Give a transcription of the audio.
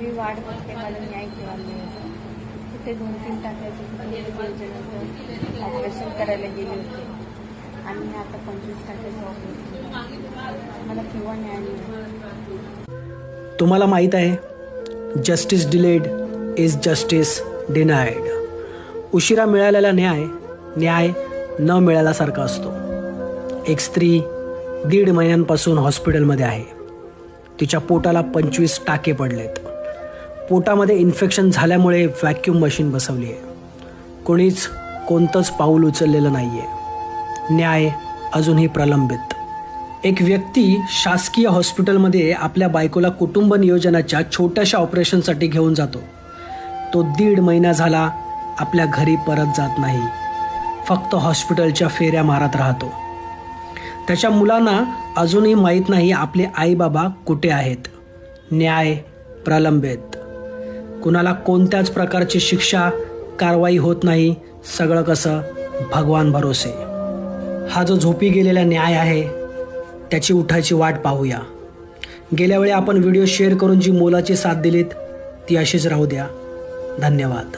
मी वाढ बघते मला न्याय केला मिळायचा तिथे दोन तीन टाक्याचं ऑपरेशन करायला गेले होते. आणि आता पंचवीस टाक्याचं ऑपरेशन मला किंवा न्याय मिळेल? तुम्हाला माहीत आहे justice delayed is justice denied उशिरा मिळालेला न्याय न्याय न मिळाल्यासारखा असतो. एक स्त्री दीड महिन्यांपासून हॉस्पिटलमध्ये आहे. तिच्या पोटाला पंचवीस टाके पडलेत. पोटामध्ये इन्फेक्शन झाल्यामुळे व्हॅक्यूम मशीन बसवली आहे कोणीच कोणतंच पाऊल उचललेलं नाही आहे न्याय अजूनही प्रलंबित. एक व्यक्ती शासकीय हॉस्पिटलमध्ये आपल्या बायकोला कुटुंब नियोजनाच्या छोट्याशा ऑपरेशनसाठी घेऊन जातो. तो दीड महिना झाला आपल्या घरी परत जात नाही. फक्त हॉस्पिटलच्या फेऱ्या मारत राहतो. त्याच्या मुलांना अजूनही माहीत नाही आपले आई बाबा कुठे आहेत. न्याय प्रलंबित. कुणाला कोणत्याच प्रकारची शिक्षा कारवाई होत नाही सगळं कसं भगवान भरोसे. हा जो झोपी गेलेला न्याय आहे त्याची उठायची वाट पाहूया. गेल्या वेळी आपण व्हिडिओ शेअर करून जी मोलाची साथ दिलीत ती अशीच राहू द्या. धन्यवाद.